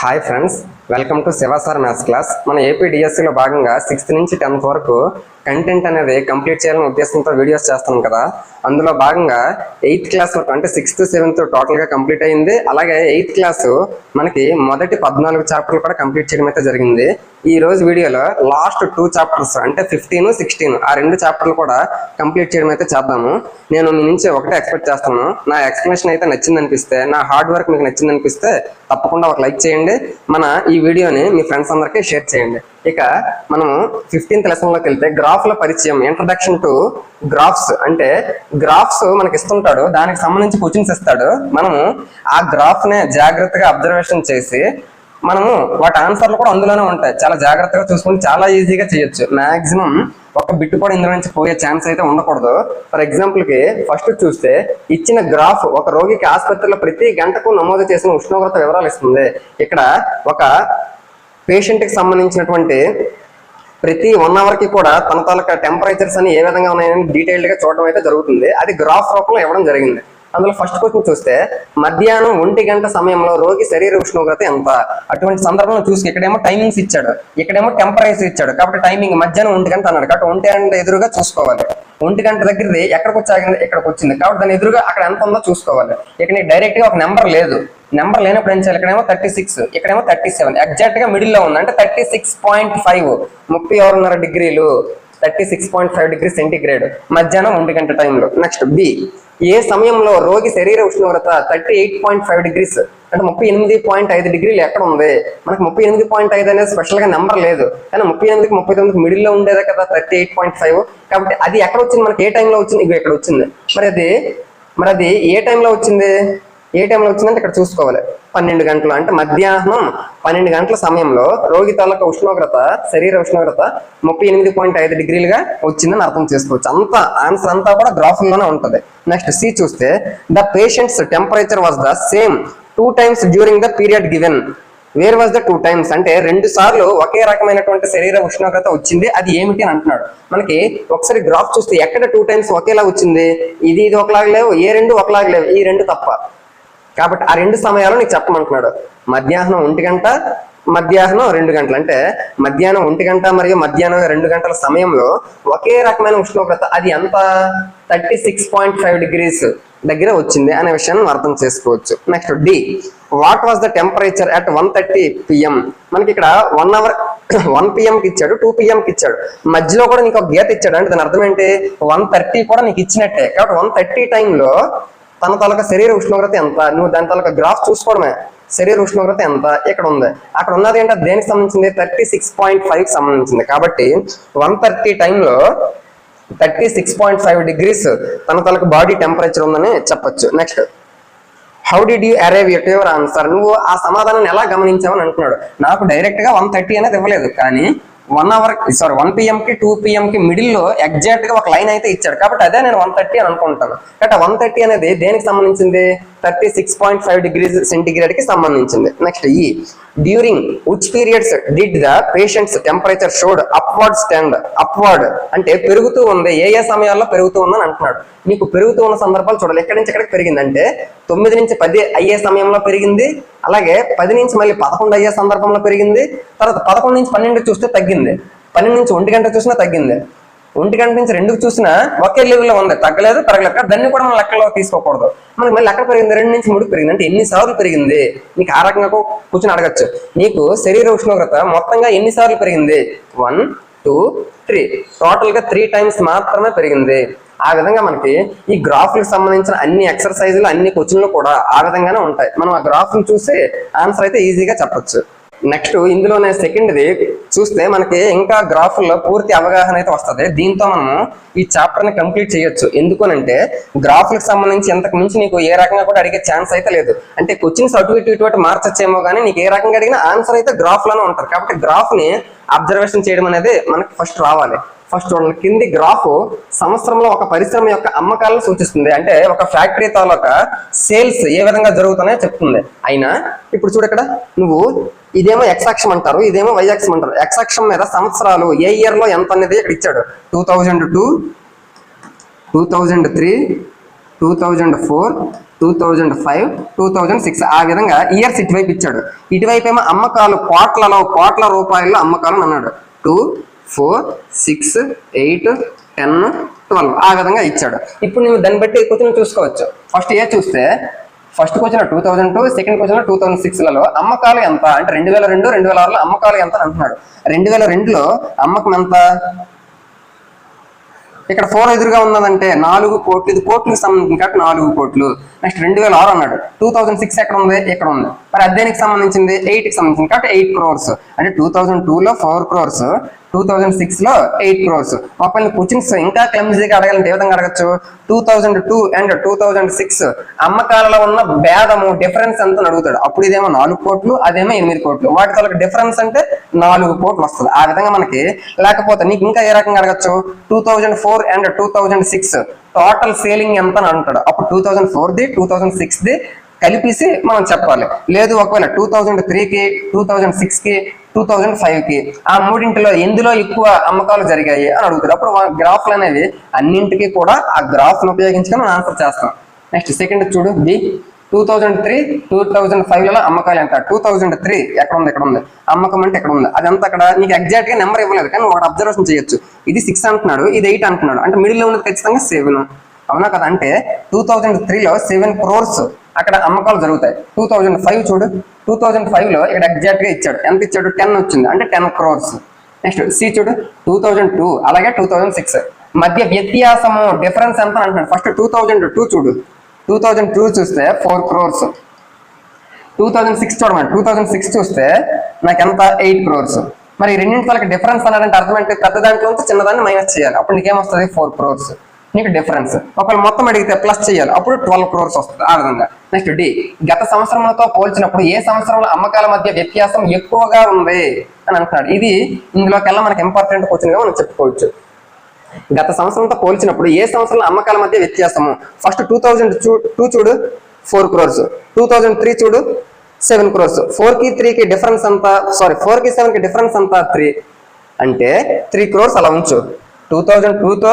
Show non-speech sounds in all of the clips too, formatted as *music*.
Hi friends welcome to Shiva sir maths class మన AP డిఎస్సిలో భాగంగా సిక్స్త్ నుంచి టెన్త్ వరకు కంటెంట్ అనేది కంప్లీట్ చేయాలనే ఉద్దేశంతో వీడియోస్ చేస్తాను కదా. అందులో భాగంగా ఎయిత్ క్లాస్ వరకు అంటే సిక్స్త్ సెవెంత్ టోటల్గా కంప్లీట్ అయింది. అలాగే ఎయిత్ క్లాసు మనకి మొదటి పద్నాలుగు చాప్టర్లు కూడా కంప్లీట్ చేయడం అయితే జరిగింది. ఈ రోజు వీడియోలో లాస్ట్ టూ చాప్టర్స్ అంటే ఫిఫ్టీన్ సిక్స్టీన్ ఆ రెండు చాప్టర్లు కూడా కంప్లీట్ చేయడం అయితే చేద్దాము. నేను మీ నుంచి ఒకటే ఎక్స్పెక్ట్ చేస్తాను. నా ఎక్స్ప్లెనేషన్ అయితే నచ్చింది అనిపిస్తే నా హార్డ్ వర్క్ మీకు నచ్చింది అనిపిస్తే తప్పకుండా ఒక లైక్ చేయండి. మన ఈ వీడియోని మీ ఫ్రెండ్స్ అందరికీ షేర్ చేయండి. ఇక మనము ఫిఫ్టీన్త్ లెసన్లోకి వెళ్తే గ్రాఫ్ల పరిచయం ఇంట్రడక్షన్ టు గ్రాఫ్స్ అంటే గ్రాఫ్స్ మనకి ఇస్తుంటాడు దానికి సంబంధించి క్వశ్చన్స్ ఇస్తాడు. మనము ఆ గ్రాఫ్ నే జాగ్రత్తగా అబ్జర్వేషన్ చేసి మనము వాటి ఆన్సర్లు కూడా అందులోనే ఉంటాయి. చాలా జాగ్రత్తగా చూసుకుని చాలా ఈజీగా చేయొచ్చు. మాక్సిమం ఒక బిట్ కూడా ఇందులో నుంచి పోయే ఛాన్స్ అయితే ఉండకూడదు. ఫర్ ఎగ్జాంపుల్కి ఫస్ట్ చూస్తే ఇచ్చిన గ్రాఫ్ ఒక రోగికి ఆసుపత్రిలో ప్రతి గంటకు నమోదు చేసిన ఉష్ణోగ్రత వివరాలు ఇస్తుంది. ఇక్కడ ఒక పేషెంట్కి సంబంధించినటువంటి ప్రతి వన్ అవర్కి కూడా తన తాలూకా టెంపరేచర్స్ అని ఏ విధంగా ఉన్నాయని డీటెయిల్డ్గా చూడడం అయితే జరుగుతుంది. అది గ్రాఫ్ రూపంలో ఇవ్వడం జరిగింది. అందులో ఫస్ట్ క్వశ్చన్ చూస్తే మధ్యాహ్నం ఒంటి గంట సమయంలో రోగి శరీర ఉష్ణోగ్రత ఎంత? అటువంటి సందర్భంలో చూసి ఇక్కడేమో టైమింగ్స్ ఇచ్చాడు. ఇక్కడేమో టెంపరేచర్ ఇచ్చాడు. కాబట్టి టైమింగ్ మధ్యాహ్నం ఒంటి గంట అన్నాడు. కాబట్టి ఒంటి గంట ఎదురుగా చూసుకోవాలి. ఒంటి గంట దగ్గరది ఎక్కడికి వచ్చాగింది ఇక్కడికి వచ్చింది. కాబట్టి దాని ఎదురుగా అక్కడ ఎంత ఉందో చూసుకోవాలి. ఇక్కడ నీకు డైరెక్ట్గా ఒక నెంబర్ లేదు. నెంబర్ లేనప్పుడు ఏం చేయాలి? ఇక్కడేమో థర్టీ సిక్స్ ఇక్కడేమో థర్టీ సెవెన్ ఎగ్జాక్ట్గా మిడిల్లో ఉంది. అంటే థర్టీ సిక్స్ పాయింట్ ఫైవ్ ముప్పై ఆరున్నర డిగ్రీలు. Thirty six point five degree centigrade. మధ్యాహ్నం ఒంటి గంట టైంలో. Next B. ఏ సమయంలో రోగి శరీర ఉష్ణోగ్రత thirty eight point five degrees? అంటే ముప్పై ఎనిమిది పాయింట్ ఐదు డిగ్రీలు ఎక్కడ ఉంది? మనకు ముప్పై ఎనిమిది పాయింట్ ఐదు అనేది స్పెషల్గా నెంబర్ లేదు. కానీ ముప్పై ఎనిమిదికి ముప్పై తొమ్మిదికి మిడిల్లో ఉండేదే కదా థర్టీ ఎయిట్ పాయింట్ ఫైవ్. కాబట్టి అది ఎక్కడ వచ్చింది? మనకి ఏ టైంలో వచ్చింది? ఇవి ఎక్కడ వచ్చింది. మరి అది మరి అది ఏ టైంలో వచ్చింది? ఏ టైంలో వచ్చిందంటే ఇక్కడ చూసుకోవాలి. పన్నెండు గంటలు అంటే మధ్యాహ్నం పన్నెండు గంటల సమయంలో రోగి తాలూకా ఉష్ణోగ్రత శరీర ఉష్ణోగ్రత ముప్పై ఎనిమిది పాయింట్ ఐదు డిగ్రీలుగా వచ్చిందని అర్థం చేసుకోవచ్చు. అంతా ఆన్సర్ అంతా కూడా గ్రాఫ్లోనే లోనే నెక్స్ట్ సి చూస్తే the patient's temperature was the same two times during the period given where was the two times అంటే రెండు సార్లు ఒకే రకమైనటువంటి శరీర ఉష్ణోగ్రత వచ్చింది. అది ఏమిటి అని అంటున్నాడు. మనకి ఒకసారి గ్రాఫ్ చూస్తే ఎక్కడ టూ టైమ్స్ ఒకేలా వచ్చింది? ఇది ఇది ఒకలాగలేవు ఏ రెండు ఒకలాగలేవు ఈ రెండు తప్ప. కాబట్టి ఆ రెండు సమయాలు నీకు చెప్పమంటున్నాడు. మధ్యాహ్నం ఒంటి గంట మధ్యాహ్నం రెండు గంటలు. అంటే మధ్యాహ్నం ఒంటి గంట మరియు మధ్యాహ్నం రెండు గంటల సమయంలో ఒకే రకమైన ఉష్ణోగ్రత అది ఎంత? Thirty six point five degrees దగ్గర వచ్చింది అనే విషయాన్ని అర్థం చేసుకోవచ్చు. Next D what was the temperature at one thirty PM మనకి ఇక్కడ వన్ అవర్ వన్ పిఎం కి ఇచ్చాడు టూ పిఎం కి ఇచ్చాడు. మధ్యలో కూడా నీకు ఒక గీత ఇచ్చాడు. అంటే దాని అర్థం ఏంటి? వన్ థర్టీ కూడా నీకు ఇచ్చినట్టే. కాబట్టి వన్ థర్టీ టైంలో తన తాలూకా శరీర ఉష్ణోగ్రత ఎంత? నువ్వు దాని తాలూకా గ్రాఫ్ చూసుకోవడమే. శరీర ఉష్ణోగ్రత ఎంత? ఇక్కడ ఉంది. అక్కడ ఉన్నది ఏంటంటే దేనికి సంబంధించింది? థర్టీ సిక్స్ పాయింట్ ఫైవ్ సంబంధించింది. కాబట్టి వన్ థర్టీ టైంలో thirty six point five degrees తన తనకు బాడీ టెంపరేచర్ ఉందని చెప్పొచ్చు. Next how did you arrive at your answer? నువ్వు ఆ సమాధానాన్ని ఎలా గమనించావని అంటున్నాడు. నాకు డైరెక్ట్గా వన్ థర్టీ అనేది ఇవ్వలేదు. కానీ one hour sorry one PM కి టూ పిఎం కి మిడిల్లో ఎగ్జాక్ట్గా ఒక లైన్ అయితే ఇచ్చాడు. కాబట్టి అదే నేను వన్ థర్టీ అని అనుకుంటాను. కాబట్టి వన్ థర్టీ అనేది దేనికి సంబంధించింది? Thirty six point five degrees సెంటిగ్రేడ్కి సంబంధించింది. నెక్స్ట్ ఈ during which periods did the patient's temperature showed upward stand upward అంటే పెరుగుతూ ఉంది. ఏ ఏ సమయాల్లో పెరుగుతూ ఉందని అంటున్నాడు. నీకు పెరుగుతూ ఉన్న సందర్భాలు చూడాలి. ఎక్కడి నుంచి ఎక్కడికి పెరిగింది అంటే తొమ్మిది నుంచి పది అయ్యే సమయంలో పెరిగింది. అలాగే పది నుంచి మళ్ళీ పదకొండు అయ్యే సందర్భంలో పెరిగింది. తర్వాత పదకొండు నుంచి పన్నెండు చూస్తే తగ్గింది. పన్నెండు నుంచి ఒంటి గంట చూసినా తగ్గింది. ఒంటి గంట నుంచి రెండుకు చూసినా ఒకే లెవెల్లో ఉంది. తగ్గలేదు పెరగలేక దాన్ని కూడా మనం లెక్కలో తీసుకోకూడదు. మనకి మళ్ళీ లెక్క పెరిగింది రెండు నుంచి మూడు పెరిగింది. అంటే ఎన్ని సార్లు పెరిగింది? నీకు ఆ రకంగా కూర్చొని అడగచ్చు. నీకు శరీర ఉష్ణోగ్రత మొత్తంగా ఎన్ని సార్లు పెరిగింది? వన్ టూ త్రీ టోటల్గా త్రీ టైమ్స్ మాత్రమే పెరిగింది. ఆ విధంగా మనకి ఈ గ్రాఫ్లకు సంబంధించిన అన్ని ఎక్సర్సైజులు అన్ని క్వశ్చన్లు కూడా ఆ విధంగానే ఉంటాయి. మనం ఆ గ్రాఫ్ను చూసి ఆన్సర్ అయితే ఈజీగా చెప్పచ్చు. నెక్స్ట్ ఇందులోనే సెకండ్ది చూస్తే మనకి ఇంకా గ్రాఫుల్లో పూర్తి అవగాహన అయితే వస్తుంది. దీంతో మనము ఈ చాప్టర్ని కంప్లీట్ చేయొచ్చు. ఎందుకనంటే గ్రాఫ్లకు సంబంధించి ఎంతకు మించి నీకు ఏ రకంగా కూడా అడిగే ఛాన్స్ అయితే లేదు. అంటే క్వశ్చన్స్ అటు ఇటు ఇటు అటు మార్చచ్చేమో కానీ నీకు ఏ రకంగా అడిగినా ఆన్సర్ అయితే గ్రాఫ్లోనే ఉంటారు కాబట్టి గ్రాఫ్ని అబ్జర్వేషన్ చేయడం అనేది మనకి ఫస్ట్ రావాలి. ఫస్ట్ చూడండి. కింది గ్రాఫ్ సంవత్సరంలో ఒక పరిశ్రమ యొక్క అమ్మకాలను సూచిస్తుంది. అంటే ఒక ఫ్యాక్టరీ తాలూకా సేల్స్ ఏ విధంగా జరుగుతున్నాయో చెప్తుంది. అయినా ఇప్పుడు చూడు ఇక్కడ నువ్వు ఇదేమో ఎక్స్ అక్షం అంటారు ఇదేమో వై అక్షం అంటారు. ఎక్స్ అక్షం మీద సంవత్సరాలు ఏ ఇయర్లో ఎంత అనేది ఇక్కడ ఇచ్చాడు. Two thousand two two thousand three two thousand four two thousand five two thousand six ఆ విధంగా ఇయర్స్ ఇటువైపు ఇచ్చాడు. ఇటువైపు ఏమో అమ్మకాలు కోట్లలో కోట్ల రూపాయల్లో అమ్మకాలు అన్నాడు. Two four six eight ten twelve ఆ విధంగా ఇచ్చాడు. ఇప్పుడు నువ్వు దాన్ని బట్టి కొంచెం చూసుకోవచ్చు? ఫస్ట్ ఏ చూస్తే first question two thousand two second question two thousand సిక్స్లలో అమ్మకాలు ఎంత? అంటే రెండు వేల రెండు రెండు వేల ఆరులో అమ్మకాలు ఎంత అని అంటున్నాడు. రెండు వేల రెండులో అమ్మకం ఎంత? ఇక్కడ ఫోర్ ఎదురుగా ఉన్నదంటే నాలుగు కోట్లు ఇది కోట్లకు సంబంధించిన కాబట్టి నాలుగు కోట్లు. నెక్స్ట్ రెండు వేల ఆరు అన్నాడు. టూ థౌసండ్ సిక్స్ ఎక్కడ ఉంది? ఇక్కడ ఉంది? మరి దేనికి సంబంధించింది ఎయిట్కి సంబంధించింది. కాబట్టి ఎయిట్ క్రోర్స్ అంటే టూ థౌసండ్ టూలో ఫోర్ క్రోర్స్ టూ థౌజండ్ సిక్స్లో ఎయిట్ క్రోర్స్ ఒకవేళ క్వశ్చన్స్ ఇంకా క్లమ్జీగా అడగాలంటే ఏ విధంగా అడగచ్చు? Two thousand two and two thousand six అమ్మకాలలో ఉన్న భేదము డిఫరెన్స్ ఎంత అడుగుతాడు. అప్పుడు ఇదేమో నాలుగు కోట్లు అదేమో ఎనిమిది కోట్లు. వాటి తాలూకు డిఫరెన్స్ అంటే నాలుగు కోట్లు వస్తుంది. ఆ విధంగా మనకి లేకపోతే నీకు ఇంకా ఏ రకంగా అడగచ్చు? Two thousand four and two thousand six total selling ఎంత అని అంటాడు. అప్పుడు టూ థౌజండ్ ఫోర్ ది టూ థౌజండ్ సిక్స్ ది కలిపేసి మనం చెప్పాలి. లేదు ఒకవేళ టూ థౌజండ్ త్రీకి టూ థౌజండ్ సిక్స్కి టూ థౌజండ్ ఫైవ్కి ఆ మూడింటిలో ఎందులో ఎక్కువ అమ్మకాలు జరిగాయి అని అడుగుతారు. అప్పుడు గ్రాఫ్లు అనేవి అన్నింటికి కూడా ఆ గ్రాఫ్ను ఉపయోగించుకొని మనం ఆన్సర్ చేస్తాం. నెక్స్ట్ సెకండ్ చూడు. B two thousand three two thousand ఫైవ్లలో అమ్మకాలు ఎంత? టూ థౌజండ్ త్రీ ఎక్కడ ఉంది ఎక్కడ ఉంది అమ్మకం అంటే ఎక్కడ ఉంది అదంతా అక్కడ నీకు ఎగ్జాక్ట్గా నెంబర్ ఇవ్వలేదు కానీ ఒకటి అబ్జర్వేషన్ చేయొచ్చు. ఇది సిక్స్ అంటున్నాడు ఇది ఎయిట్ అంటున్నాడు. అంటే మిడిల్లో ఉన్నది ఖచ్చితంగా సెవెన్ అవునా కదా? అంటే టూ థౌజండ్ త్రీలో సెవెన్ క్రోర్స్ అక్కడ అమ్మకాలు జరుగుతాయి. టూ థౌజండ్ ఫైవ్ చూడు. టూ థౌజండ్ ఫైవ్లో ఇక్కడ ఎగ్జాక్ట్గా ఇచ్చాడు. ఎంత ఇచ్చాడు? టెన్ వచ్చింది. అంటే టెన్ క్రోర్స్ నెక్స్ట్ సి చూడు. Two thousand two. అలాగే టూ థౌజండ్ సిక్స్. మధ్య వ్యత్యాసము డిఫరెన్స్ ఎంత అంటున్నాడు. ఫస్ట్ టూ థౌజండ్ టూ చూడు. టూ థౌజండ్ టూ చూస్తే four crores two thousand six చూడమండి two thousand six చూస్తే నాకు ఎంత? ఎయిట్ క్రోర్స్ మరి రెండింటి వాళ్ళకి డిఫరెన్స్ అన్నాడంటే అర్థం అంటే పెద్ద దాంట్లో నుంచి చిన్నదాన్ని మైనస్ చేయాలి. అప్పుడు నీకేమొస్తుంది ఫోర్ క్రోర్స్ నీకు డిఫరెన్స్ ఒకవేళ మొత్తం అడిగితే ప్లస్ చేయాలి. అప్పుడు ట్వెల్వ్ క్రోర్స్ వస్తుంది ఆ విధంగా. నెక్స్ట్ డి గత సంవత్సరంతో పోల్చినప్పుడు ఏ సంవత్సరంలో అమ్మకాల మధ్య వ్యత్యాసం ఎక్కువగా ఉంది అని అంటున్నాడు. ఇది ఇందులోకెల్లా మనకి ఇంపార్టెంట్ క్వశ్చన్గా మనం చెప్పుకోవచ్చు. గత సంవత్సరంతో పోల్చినప్పుడు ఏ సంవత్సరంలో అమ్మకాల మధ్య వ్యత్యాసము? ఫస్ట్ టూ థౌజండ్ టూ చూడు four crores two thousand three చూడు సెవెన్ క్రోర్స్ ఫోర్కి త్రీ కి డిఫరెన్స్ అంతా సారీ ఫోర్కి సెవెన్కి డిఫరెన్స్ అంతా త్రీ అంటే త్రీ క్రోర్స్ అలా ఉంచు. టూ థౌజండ్తో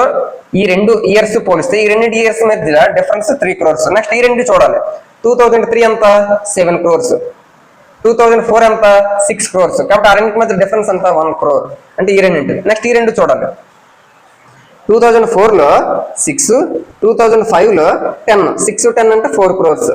ఈ రెండు ఇయర్స్ పోలిస్తే ఈ రెండు ఇయర్స్ మధ్య డిఫరెన్స్ త్రీ క్రోర్స్ నెక్స్ట్ ఈ రెండు చూడాలి. టూ థౌజండ్ త్రీ ఎంత? Seven crores two thousand four ఎంత? సిక్స్ క్రోర్స్ కాబట్టి ఆ రెండింటి మధ్య డిఫరెన్స్ ఎంత వన్ క్రోర్ అంటే ఈ రెండు నెక్స్ట్ ఈ రెండు చూడాలి. టూ థౌజండ్ ఫోర్లో సిక్స్ టూ థౌజండ్ ఫైవ్లో టెన్ సిక్స్ టెన్ అంటే ఫోర్ క్రోర్స్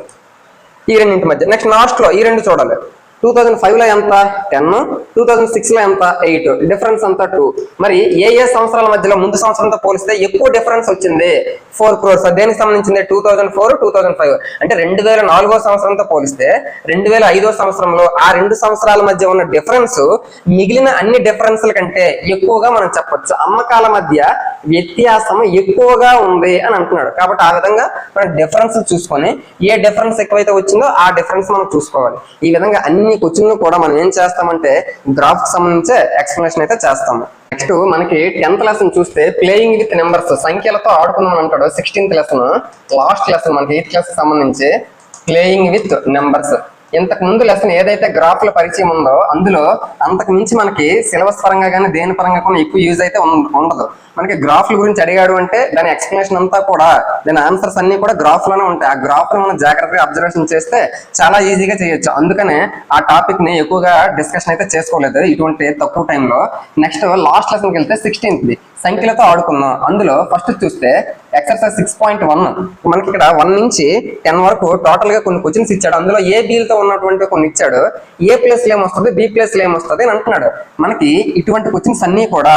ఈ రెండింటి మధ్య. నెక్స్ట్ లాస్ట్లో ఈ రెండు చూడాలి. టూ థౌజండ్ ఫైవ్లో ఎంత? టెన్ టూ థౌజండ్ సిక్స్లో ఎంత? ఎయిట్ డిఫరెన్స్ అంతా టూ మరి ఏ ఏ సంవత్సరాల మధ్యలో ముందు సంవత్సరంతో పోలిస్తే ఎక్కువ డిఫరెన్స్ వచ్చింది? ఫోర్ క్రోర్స్ దేనికి సంబంధించింది? Two thousand four two thousand five అంటే రెండు వేల నాలుగో సంవత్సరంతో పోలిస్తే రెండు వేల ఐదో సంవత్సరంలో ఆ రెండు సంవత్సరాల మధ్య ఉన్న డిఫరెన్స్ మిగిలిన అన్ని డిఫరెన్స్ల కంటే ఎక్కువగా మనం చెప్పొచ్చు. అమ్మకాల మధ్య వ్యత్యాసం ఎక్కువగా ఉంది అని అంటున్నాడు. కాబట్టి ఆ విధంగా మనం డిఫరెన్స్ చూసుకొని ఏ డిఫరెన్స్ ఎక్కువైతే వచ్చిందో ఆ డిఫరెన్స్ మనం చూసుకోవాలి. ఈ విధంగా అన్ని క్వశ్చన్లు కూడా మనం ఏం చేస్తామంటే గ్రాఫ్కి సంబంధించే ఎక్స్ప్లెనేషన్ అయితే చేస్తాము. నెక్స్ట్ మనకి టెన్త్ లెసన్ చూస్తే ప్లేయింగ్ విత్ నెంబర్స్ సంఖ్యలతో ఆడుకుందాం అంటాడు. సిక్స్టీన్త్ లెసన్ లాస్ట్ లెసన్ మనకి ఎయిత్ క్లాస్ సంబంధించి ప్లేయింగ్ విత్ నెంబర్స్ ఇంతకు ముందు లెసన్ ఏదైతే గ్రాఫ్ల పరిచయం ఉందో అందులో అంతకు మించి మనకి సిలబస్ పరంగా కానీ దేని పరంగా కూడా ఎక్కువ యూజ్ అయితే ఉండదు. మనకి గ్రాఫ్ల గురించి అడిగాడు అంటే దాని ఎక్స్ప్లెనేషన్ అంతా కూడా దాని ఆన్సర్స్ అన్ని కూడా గ్రాఫ్లోనే ఉంటాయి. ఆ గ్రాఫ్ మనం జాగ్రత్తగా అబ్జర్వేషన్ చేస్తే చాలా ఈజీగా చేయొచ్చు. అందుకనే ఆ టాపిక్ని ఎక్కువగా డిస్కషన్ అయితే చేసుకోలేదు. ఇటువంటి తక్కువ టైంలో నెక్స్ట్ లాస్ట్ లెసన్కి వెళ్తే సిక్స్టీన్త్ సంఖ్యలతో ఆడుకుందాం. అందులో ఫస్ట్ చూస్తే ఎక్సర్సైజ్ సిక్స్ పాయింట్ వన్ మనకి ఇక్కడ వన్ నుంచి టెన్ వరకు టోటల్గా కొన్ని క్వశ్చన్స్ ఇచ్చాడు. అందులో ఏ బీలతో ఉన్నటువంటి కొన్ని ఇచ్చాడు. ఏ ప్లేస్లో ఏమొస్తుంది బి ప్లేస్లో ఏమొస్తుంది అని అంటున్నాడు. మనకి ఇటువంటి క్వశ్చన్స్ అన్ని కూడా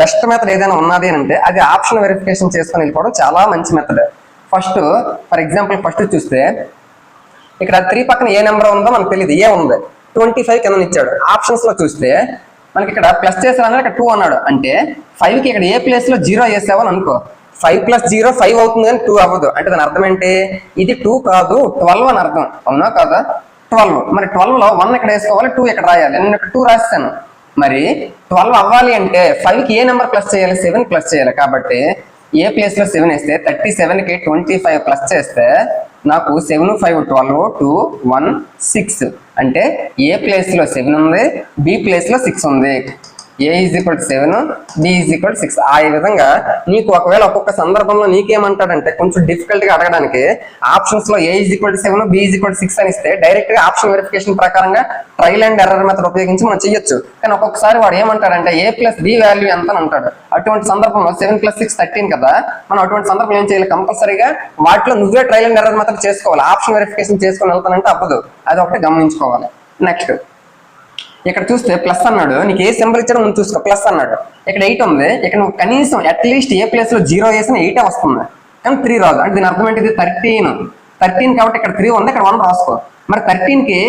బెస్ట్ మెథడ్ ఏదైనా ఉన్నది అంటే అది ఆప్షన్ వెరిఫికేషన్ చేసుకొని వెళ్ళిపోవడం చాలా మంచి method first for example first చూస్తే ఇక్కడ త్రీ పక్కన ఏ నెంబర్ ఉందో మనకు తెలియదు ఏ ఉంది. ట్వంటీ ఫైవ్ కింద ఇచ్చాడు. ఆప్షన్స్లో చూస్తే మనకి ఇక్కడ ప్లస్ చేసాను ఇక్కడ టూ అన్నాడు. అంటే ఫైవ్కి ఇక్కడ ఏ ప్లేస్లో జీరో వేసావని అనుకో. ఫైవ్ ప్లస్ జీరో ఫైవ్ అవుతుంది కానీ టూ అవ్వదు. అంటే దాని అర్థం ఏంటి? ఇది టూ కాదు ట్వెల్వ్ అని అర్థం. అవునా కాదా? ట్వెల్వ్ మరి ట్వెల్వ్లో వన్ ఇక్కడ వేసుకోవాలి? టూ ఇక్కడ రాయాలి? నేను ఇక్కడ టూ రాస్తాను. మరి ట్వెల్వ్ అవ్వాలి అంటే ఫైవ్కి ఏ నెంబర్ ప్లస్ చేయాలి? సెవెన్ ప్లస్ చేయాలి. కాబట్టి ఏ ప్లేస్లో సెవెన్ వేస్తే థర్టీ సెవెన్కి ట్వంటీ ఫైవ్ ప్లస్ చేస్తే నాకు seven five twelve two one six అంటే ఏ ప్లేస్లో సెవెన్ ఉంది బి ప్లేస్లో సిక్స్ ఉంది. A is equal seven B is equal six ఆ విధంగా నీకు ఒకవేళ ఒక్కొక్క సందర్భంలో నీకేమంటాడంటే కొంచెం డిఫికల్ట్గా అడగడానికి ఆప్షన్స్లో A is equal seven B is equal six అని ఇస్తే డైరెక్ట్గా ఆప్షన్ వెరిఫికేషన్ ప్రకారంగా ట్రైల్ అండ్ ఎర్రర్ మెథడ్ ఉపయోగించి మనం చేయొచ్చు కానీ ఒక్కొక్కసారి వాడు ఏమంటాడంటే ఏ ప్లస్ బి వాల్యూ ఎంత అని అంటాడు. అటువంటి సందర్భంలో సెవెన్ ప్లస్ సిక్స్ థర్టీన్ కదా మనం అటువంటి సందర్భం ఏం చేయాలి? కంపల్సరీగా వాటిలో నువ్వే ట్రైల్ అండ్ ఎర్రర్ మెథడ్ చేసుకోవాలి. ఆప్షన్ వెరిఫికేషన్ చేసుకుని వెళ్తానంటే అవ్వదు. అది ఒకటి గమనించుకోవాలి. నెక్స్ట్ ఇక్కడ చూస్తే ప్లస్ అన్నాడు. నీకు ఏ సింబల్ ఇచ్చాడో ముందు చూసుకో. ప్లస్ అన్నాడు. ఇక్కడ ఎయిట్ ఉంది. ఇక్కడ నువ్వు కనీసం అట్లీస్ట్ ఏ ప్లేస్లో జీరో వేసిన ఎయిటే వస్తుంది. కానీ త్రీ రాదు. అంటే దీని అర్థం ఏంటిది? థర్టీన్ థర్టీన్ కాబట్టి ఇక్కడ త్రీ ఉంది. ఇక్కడ వన్ రాసుకో. మరి థర్టీన్కి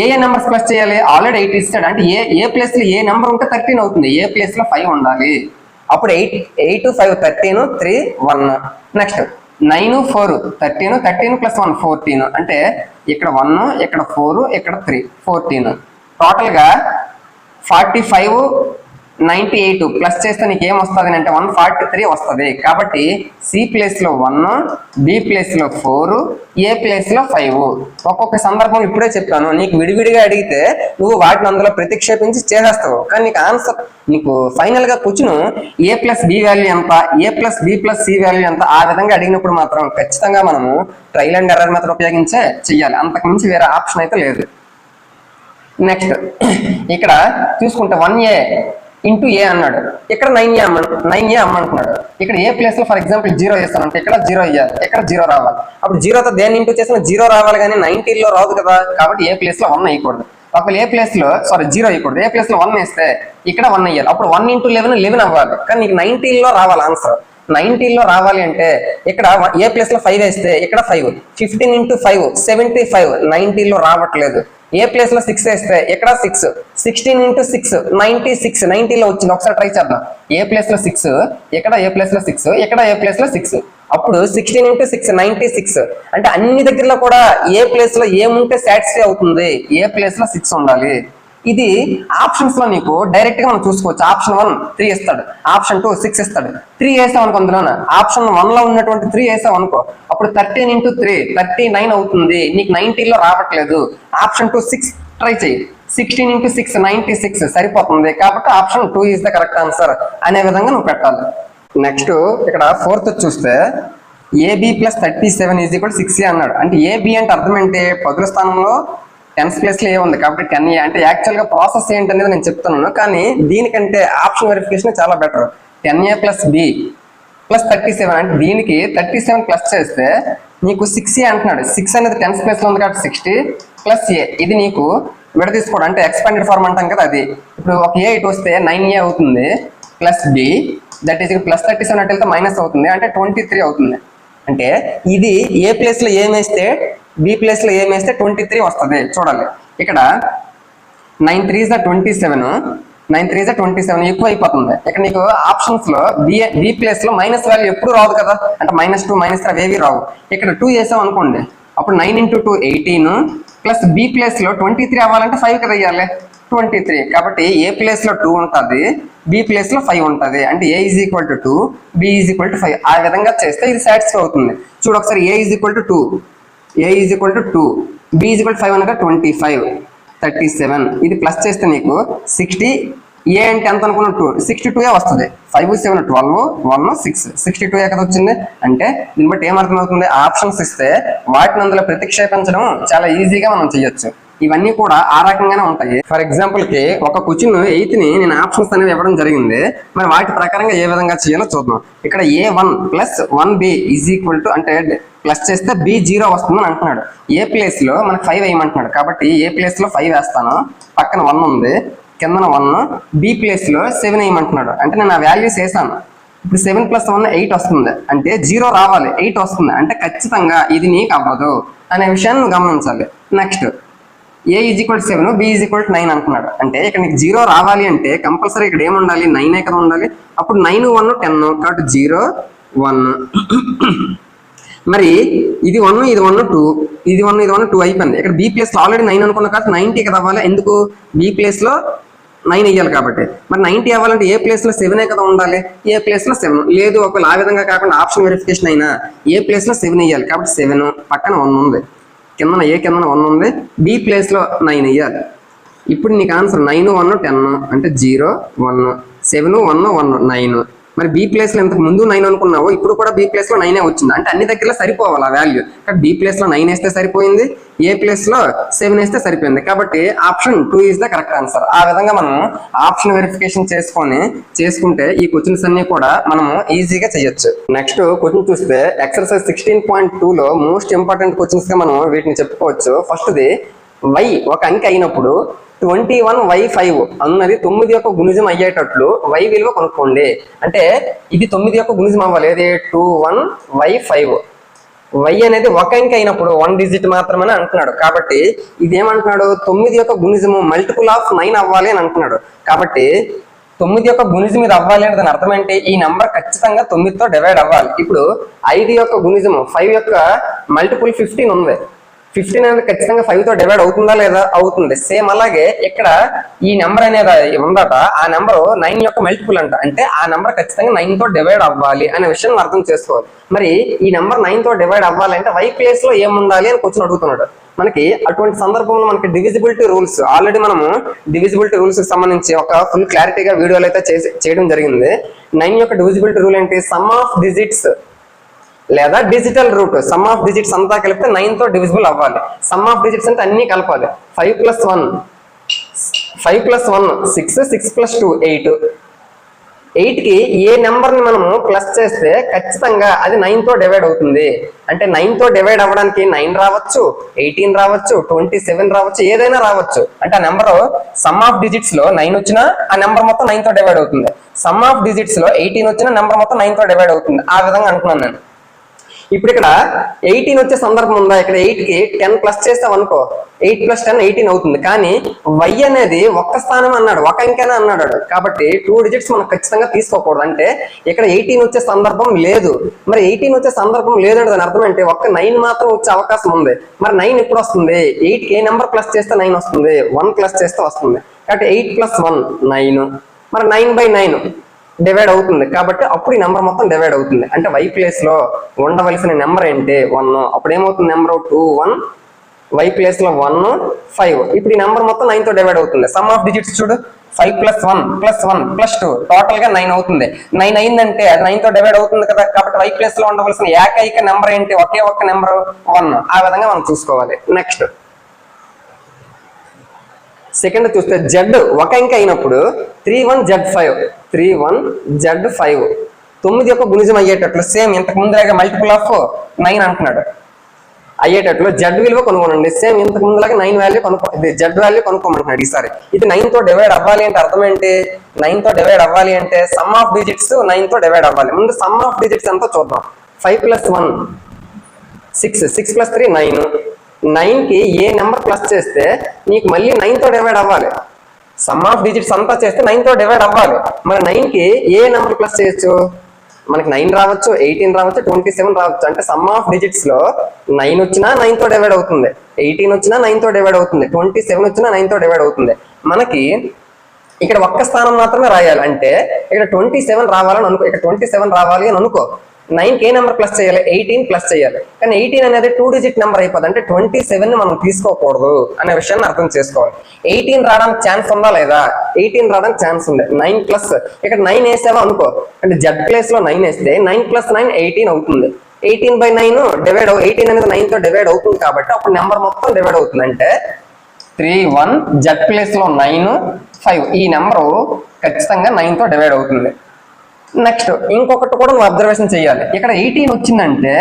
ఏ ఏ నెంబర్స్ ప్లస్ చేయాలి? ఆల్రెడీ ఎయిట్ ఇస్తాడు అంటే ఏ ఏ ప్లేస్లో ఏ నెంబర్ ఉంటే థర్టీన్ అవుతుంది. ఏ ప్లేస్లో ఫైవ్ ఉండాలి. అప్పుడు eight eight five thirteen three one next nine four thirteen thirteen plus one fourteen అంటే ఇక్కడ వన్ ఇక్కడ ఫోర్ ఇక్కడ త్రీ ఫోర్టీన్ టోటల్గా forty five ninety eight plus చేస్తే నీకు ఏం వస్తుంది అంటే వన్ ఫార్టీ త్రీ వస్తుంది. కాబట్టి సి ప్లేస్లో వన్ బి ప్లేస్లో ఫోర్ ఏ ప్లేస్లో ఫైవ్. ఒక్కొక్క సందర్భం ఇప్పుడే చెప్పాను. నీకు విడివిడిగా అడిగితే నువ్వు వాటిని అందులో ప్రతిక్షేపించి చేసేస్తావు. కానీ నీకు ఆన్సర్ నీకు ఫైనల్గా కూర్చును ఏ ప్లస్ బి వాల్యూ ఎంత A plus B plus C value ఎంత ఆ విధంగా అడిగినప్పుడు మాత్రం ఖచ్చితంగా మనము ట్రైల్ అండ్ ఎర్రర్ మాత్రం ఉపయోగించే చెయ్యాలి. అంతకు మించి వేరే ఆప్షన్ అయితే లేదు. నెక్స్ట్ ఇక్కడ చూసుకుంటే వన్ ఏ ఇంటూ ఏ అన్నాడు. ఇక్కడ నైన్ ఏ అమ్మ నైన్ ఏ అమ్మంటున్నాడు ఇక్కడ ఏ ప్లేస్లో ఫర్ ఎగ్జాంపుల్ జీరో చేస్తానంటే ఇక్కడ జీరో ఇయ్యాలి ఇక్కడ జీరో రావాలి. అప్పుడు జీరోతో దేన్ని ఇంటూ చేసిన జీరో రావాలి కానీ నైన్టీన్లో రాదు కదా. కాబట్టి ఏ ప్లేస్లో వన్ వేయకూడదు. ఒకవేళ ఏ ప్లేస్లో సారీ జీరో వేయకూడదు. ఏ ప్లేస్లో వన్ వేస్తే ఇక్కడ వన్ వేయాలి. అప్పుడు వన్ ఇంటూ లెవెన్ లెవెన్ అవ్వాలి. కానీ నీకు నైన్టీన్లో రావాలి ఆన్సర్ నైన్టీన్ రావాలి అంటే ఇక్కడ ఏ ప్లేస్లో ఫైవ్ వేస్తే ఇక్కడ five fifteen into five seventy five నైన్టీన్లో రావట్లేదు. ఏ ప్లేస్లో సిక్స్ వేస్తే ఇక్కడ six sixteen into six ninety six నైన్టీలో వచ్చింది. ఒకసారి ట్రై చేద్దాం. ఏ ప్లేస్లో సిక్స్ ఎక్కడ ఏ ప్లేస్లో సిక్స్ ఎక్కడ ఏ ప్లేస్లో సిక్స్ అప్పుడు sixteen into six ninety six అంటే అన్ని దగ్గరలో కూడా ఏ ప్లేస్లో ఏముంటే సాటిస్ఫై అవుతుంది? ఏ ప్లేస్లో సిక్స్ ఉండాలి? ఇది ఆప్షన్స్లో నీకు డైరెక్ట్గా మనం చూసుకోవచ్చు. ఆప్షన్ వన్ త్రీ ఇస్తాడు ఆప్షన్ టూ సిక్స్ ఇస్తాడు త్రీ వేసాం అనుకో అందులో ఆప్షన్ వన్లో ఉన్నటువంటి త్రీ వేసాం అనుకో అప్పుడు thirteen into three thirty nine అవుతుంది. నీకు నైన్టీలో రావట్లేదు. ఆప్షన్ టూ సిక్స్ ట్రై చేయి sixteen into six ninety six సరిపోతుంది. కాబట్టి option two is the correct answer అనే విధంగా నువ్వు పెట్టాలి. నెక్స్ట్ ఇక్కడ ఫోర్త్ చూస్తే AB plus thirty seven is equal six అన్నాడు. అంటే ఏబి అంటే అర్థం ఏంటి? పదుల స్థానంలో టెన్స్ ప్లేస్లో ఏ ఉంది కాబట్టి టెన్ ఏ. అంటే యాక్చువల్గా ప్రాసెస్ అనేది నేను చెప్తున్నాను. కానీ దీనికంటే ఆప్షన్ వెరిఫికేషన్ చాలా better ten A plus B plus thirty seven. అంటే దీనికి థర్టీ సెవెన్ ప్లస్ చేస్తే నీకు సిక్స్ ఏ అంటున్నాడు. సిక్స్ అనేది టెన్స్ ప్లేస్లో ఉంది కాబట్టి సిక్స్టీ ప్లస్ ఏ. ఇది నీకు విడతీసుకోవడం అంటే ఎక్స్పాండెడ్ ఫార్మ్ అంటాం కదా అది. ఇప్పుడు ఒక ఏ ఇటు వస్తే నైన్ ఏ అవుతుంది plus B. That is plus thirty seven అటు వెళ్తే మైనస్ అవుతుంది. అంటే ట్వంటీ త్రీ అవుతుంది. అంటే ఇది ఏ ప్లేస్లో వేస్తే బి ప్లేస్లో వేస్తే ట్వంటీ త్రీ వస్తుంది. చూడాలి ఇక్కడ nine three the twenty seven nine three the twenty seven ఎక్కువ అయిపోతుంది ఇక్కడ నీకు ఆప్షన్స్లో బి బి ప్లేస్లో మైనస్ వాల్యూ ఎప్పుడు రాదు కదా. అంటే మైనస్ టూ మైనస్ త్రీ ఏవి రావు. ఇక్కడ టూ వేసాం అనుకోండి. అప్పుడు nine into two eighteen plus B ప్లేస్లో ట్వంటీ త్రీ అవ్వాలంటే ఫైవ్ కదా వేయాలి ట్వంటీ త్రీ కాబట్టి ఏ ప్లేస్లో టూ ఉంటుంది బి ప్లేస్లో ఫైవ్ ఉంటుంది. అంటే A is equal to two B is equal to five ఆ విధంగా చేస్తే ఇది సాటిస్ఫై అవుతుంది. చూడు ఒకసారి A is equal to two A is equal to two B is equal five అనగా ట్వంటీ ఫైవ్ థర్టీ సెవెన్ ఇది ప్లస్ చేస్తే నీకు సిక్స్టీ ఏ అంటే ఎంత అనుకున్న టూ సిక్స్టీ టూ ఏ వస్తుంది. Five seven twelve one six sixty two A కదా వచ్చింది? అంటే దీన్ని బట్టి ఏమర్థం అవుతుంది ఆప్షన్స్ ఇస్తే వాటిని అందులో ప్రతిక్షేపించడం చాలా ఈజీగా మనం చేయొచ్చు. ఇవన్నీ కూడా ఆ రకంగానే ఉంటాయి. ఫర్ ఎగ్జాంపుల్కి ఒక క్వశ్చన్ ఎయిత్ని నేను ఆప్షన్స్ అనేవి ఇవ్వడం జరిగింది. మరి వాటి ప్రకారంగా ఏ విధంగా చేయాలో చూద్దాం. ఇక్కడ A one plus one B is equal to అంటే ప్లస్ చేస్తే బి జీరో వస్తుందని అంటున్నాడు. ఏ ప్లేస్లో మనకి ఫైవ్ వేయమంటున్నాడు కాబట్టి ఏ ప్లేస్లో ఫైవ్ వేస్తాను. పక్కన వన్ ఉంది. కిందన వన్ బి ప్లేస్లో సెవెన్ వేయమంటున్నాడు అంటే నేను ఆ వాల్యూస్ వేసాను. ఇప్పుడు సెవెన్ ప్లస్ వన్ ఎయిట్ వస్తుంది. అంటే జీరో రావాలి. ఎయిట్ వస్తుంది. అంటే ఖచ్చితంగా ఇది నీకు అవ్వదు అనే విషయాన్ని గమనించాలి. Next A is equal seven B is equal nine అంటున్నాడు. అంటే ఇక్కడ నీకు జీరో రావాలి అంటే కంపల్సరీ ఇక్కడ ఏముండాలి ఉండాలి? నైన్ కదా ఉండాలి. అప్పుడు నైన్ వన్ టెన్ కాబట్టి జీరో వన్ *coughs* మరి ఇది వన్ ఇది వన్ టూ ఇది వన్ ఇది వన్ టూ అయిపోయింది. ఇక్కడ బి ప్లేస్లో ఆల్రెడీ నైన్ అనుకున్న కాబట్టి నైన్టీ కదా అవ్వాలి ఎందుకు? బి ప్లేస్లో నైన్ వెయ్యాలి కాబట్టి. మరి నైన్టీ అవ్వాలంటే ఏ ప్లేస్లో సెవెన్ కదా ఉండాలి? ఏ ప్లేస్లో సెవెన్ లేదు ఒకవేళ ఆ విధంగా కాకుండా ఆప్షన్ వెరిఫికేషన్ అయినా ఏ ప్లేస్లో సెవెన్ వేయాలి కాబట్టి సెవెన్ పక్కన వన్ ఉంది. కిందన ఏ కిందన వన్ ఉంది. బి ప్లేస్లో నైన్ వేయాలి ఇప్పుడు నీకు ఆన్సర్ నైన్ వన్ టెన్ అంటే zero one seven one one nine మరి బి ప్లేస్లో ఇంతకు ముందు నైన్ అనుకున్నావు? ఇప్పుడు కూడా బి ప్లేస్లో నైనే వచ్చింది. అంటే అన్ని దగ్గర సరిపోవాలి ఆ వాల్యూ కాబట్టి బి ప్లేస్లో నైన్ వేస్తే సరిపోయింది ఏ ప్లేస్లో సెవెన్ వేస్తే సరిపోయింది. కాబట్టి option two is the correct answer ఆ విధంగా మనం ఆప్షన్ వెరిఫికేషన్ చేసుకొని చేసుకుంటే ఈ క్వశ్చన్స్ అన్ని కూడా మనము ఈజీగా చేయొచ్చు. నెక్స్ట్ క్వశ్చన్ చూస్తే ఎక్సర్సైజ్ సిక్స్టీన్ పాయింట్ టూ లో మోస్ట్ ఇంపార్టెంట్ క్వశ్చన్స్గా మనం వీటిని చెప్పుకోవచ్చు. ఫస్ట్ది వై ఒక అంకె అయినప్పుడు ట్వంటీ వన్ వై ఫైవ్ అన్నది తొమ్మిది యొక్క గుణిజం అయ్యేటట్లు వై విలువ కొనుక్కోండి. అంటే ఇది తొమ్మిది యొక్క గుణిజం అవ్వాలి ఏది two one Y five. Y అనేది ఒక అంకె అయినప్పుడు వన్ డిజిట్ మాత్రమే అంటున్నాడు. కాబట్టి ఇది ఏమంటున్నాడు తొమ్మిది యొక్క గుణిజము మల్టిపుల్ ఆఫ్ నైన్ అవ్వాలి అని అంటున్నాడు. కాబట్టి తొమ్మిది యొక్క గుణిజం ఇది అవ్వాలి అంటే దాని అర్థం ఏంటి? ఈ నంబర్ ఖచ్చితంగా తొమ్మిదితో డివైడ్ అవ్వాలి. ఇప్పుడు ఐదు యొక్క గుణిజము ఫైవ్ యొక్క మల్టిపుల్ ఫిఫ్టీన్ ఉంది. ఫిఫ్టీన్ అనేది ఖచ్చితంగా ఫైవ్తో డివైడ్ అవుతుందా లేదా అవుతుంది. సేమ్ అలాగే ఇక్కడ ఈ నెంబర్ అనేది ఉందట ఆ నెంబర్ నైన్ యొక్క మల్టిపుల్ అంట. అంటే ఆ నెంబర్ ఖచ్చితంగా నైన్తో డివైడ్ అవ్వాలి అనే విషయం అర్థం చేసుకోవాలి. మరి ఈ నెంబర్ నైన్తో డివైడ్ అవ్వాలి అంటే వై ప్లేస్లో ఏముండాలి అని క్వశ్చన్ అడుగుతున్నాడు. మనకి అటువంటి సందర్భంలో మనకి డివిజిబిలిటీ రూల్స్ ఆల్రెడీ మనము డివిజిబిలిటీ రూల్స్కి సంబంధించి ఒక ఫుల్ క్లారిటీగా వీడియోలు అయితే చేయడం జరిగింది. నైన్ యొక్క డివిజిబిలిటీ రూల్ ఏంటి? సమ్ ఆఫ్ డిజిట్స్ లేదా digital root sum of digits అంతా కలిపితే నైన్తో డివిజిబుల్ అవ్వాలి. సమ్ ఆఫ్ డిజిట్స్ అంటే అన్ని కలపాలి. Five plus one five plus one six six plus two eight ఎయిట్కి ఏ నెంబర్ని మనము ప్లస్ చేస్తే ఖచ్చితంగా అది నైన్తో డివైడ్ అవుతుంది. అంటే నైన్తో డివైడ్ అవ్వడానికి నైన్ రావచ్చు ఎయిటీన్ రావచ్చు ట్వంటీ సెవెన్ రావచ్చు ఏదైనా రావచ్చు. అంటే ఆ నెంబర్ సమ్ ఆఫ్ డిజిట్స్లో నైన్ వచ్చినా ఆ నెంబర్ మొత్తం నైన్తో డివైడ్ అవుతుంది. సమ్ ఆఫ్ డిజిట్స్లో ఎయిటీన్ వచ్చినా నెంబర్ మొత్తం నైన్తో డివైడ్ అవుతుంది. ఆ విధంగా అనుకున్నాను నేను. ఇప్పుడు ఇక్కడ ఎయిటీన్ వచ్చే సందర్భం ఉందా? ఇక్కడ ఎయిట్కి టెన్ ప్లస్ చేస్తాం అనుకో ఎయిట్ ప్లస్ టెన్ ఎయిటీన్ అవుతుంది. కానీ వై అనేది ఒక్క స్థానం అన్నాడు ఒక అంకెనే అన్నాడు. కాబట్టి టూ డిజిట్స్ మనం ఖచ్చితంగా తీసుకోకూడదు. అంటే ఇక్కడ ఎయిటీన్ వచ్చే సందర్భం లేదు. మరి ఎయిటీన్ వచ్చే సందర్భం లేదు అంటే దాని అర్థం అంటే ఒక్క నైన్ మాత్రం వచ్చే అవకాశం ఉంది. మరి నైన్ ఎప్పుడు వస్తుంది? ఎయిట్ ఏ నెంబర్ ప్లస్ చేస్తే నైన్ వస్తుంది? వన్ ప్లస్ చేస్తే వస్తుంది. కాబట్టి ఎయిట్ ప్లస్ వన్ నైన్ మరి నైన్ బై నైన్ డివైడ్ అవుతుంది. కాబట్టి అప్పుడు ఈ నెంబర్ మొత్తం డివైడ్ అవుతుంది. అంటే వై ప్లేస్లో ఉండవలసిన నెంబర్ ఏంటి? వన్ అప్పుడు ఏమవుతుంది నెంబర్ టూ వన్ వై ప్లేస్లో వన్ ఫైవ్ ఇప్పుడు ఈ నెంబర్ మొత్తం నైన్తో డివైడ్ అవుతుంది. సమ్ ఆఫ్ డిజిట్స్ చూడు. Five plus one plus one plus two టోటల్గా నైన్ అవుతుంది. నైన్ అయిందంటే అది నైన్తో డివైడ్ అవుతుంది కదా. కాబట్టి వై ప్లేస్లో ఉండవలసిన ఏకైక నెంబర్ ఏంటి? ఒకే ఒక్క నెంబర్ వన్ ఆ విధంగా మనం చూసుకోవాలి. నెక్స్ట్ సెకండ్ చూస్తే జెడ్ ఒక ఇంక అయినప్పుడు three one Z five. Three one Z five. తొమ్మిది యొక్క గుణిజం అయ్యేటట్లు సేమ్ ఇంతకు ముందులాగా మల్టిపుల్ ఆఫ్ నైన్ అంటున్నాడు. అయ్యేటట్లు జెడ్ విలువ కొనుక్కోనండి సేమ్ ఇంతకు ముందులాగా నైన్ వాల్యూ కొనుక్కో జెడ్ వాల్యూ కొనుక్కోమంటున్నాడు ఈసారి. ఇది నైన్తో డివైడ్ అవ్వాలి అంటే అర్థం ఏంటి? నైన్తో డివైడ్ అవ్వాలి అంటే సమ్ ఆఫ్ డిజిట్స్ నైన్తో డివైడ్ అవ్వాలి. ముందు సమ్ ఆఫ్ డిజిట్స్ ఎంతో చూద్దాం? Five plus one six. Six plus three nine. నైన్కి ఏ నెంబర్ ప్లస్ చేస్తే నీకు మళ్ళీ నైన్తో డివైడ్ అవ్వాలి. సమ్ ఆఫ్ డిజిట్స్ అంతా చేస్తే నైన్తో డివైడ్ అవ్వాలి. మరి నైన్కి ఏ నెంబర్ ప్లస్ చేయొచ్చు? మనకి నైన్ రావచ్చు ఎయిటీన్ రావచ్చు ట్వంటీ సెవెన్ రావచ్చు. అంటే సమ్ ఆఫ్ డిజిట్స్లో నైన్ వచ్చినా నైన్తో డివైడ్ అవుతుంది. ఎయిటీన్ వచ్చినా నైన్తో డివైడ్ అవుతుంది. ట్వంటీ సెవెన్ వచ్చినా నైన్తో డివైడ్ అవుతుంది. మనకి ఇక్కడ ఒక్క స్థానం మాత్రమే రాయాలి. అంటే ఇక్కడ ట్వంటీ సెవెన్ రావాలని అనుకో ఇక్కడ ట్వంటీ సెవెన్ రావాలి అని అనుకో. నైన్ కే నెంబర్ ప్లస్ చేయాలి ఎయిటీన్ ప్లస్ చేయాలి. కానీ ఎయిటీన్ అనేది టూ డిజిట్ నెంబర్ అయిపోతుంది అంటే ట్వంటీ సెవెన్ మనం తీసుకోకూడదు అనే విషయాన్ని అర్థం చేసుకోవాలి. ఎయిటీన్ రావడానికి ఛాన్స్ ఉందా లేదా? ఎయిటీన్ రావడానికి ఛాన్స్ ఉంది. Nine plus. ఇక్కడ నైన్ వేసావా అనుకో. అంటే జెడ్ ప్లేస్లో నైన్ వేస్తే నైన్ ప్లస్ నైన్ ఎయిటీన్ అవుతుంది. Eighteen by nine divide eighteen అనేది నైన్తో డివైడ్ అవుతుంది కాబట్టి అప్పుడు నెంబర్ మొత్తం డివైడ్ అవుతుంది. అంటే త్రీ వన్ జెడ్ ప్లేస్లో నైన్ ఫైవ్ ఈ నెంబరు ఖచ్చితంగా నైన్తో డివైడ్ అవుతుంది. నెక్స్ట్ ఇంకొకటి కూడా నువ్వు అబ్జర్వేషన్ చేయాలి ఇక్కడ ఎయిటీన్ వచ్చిందంటే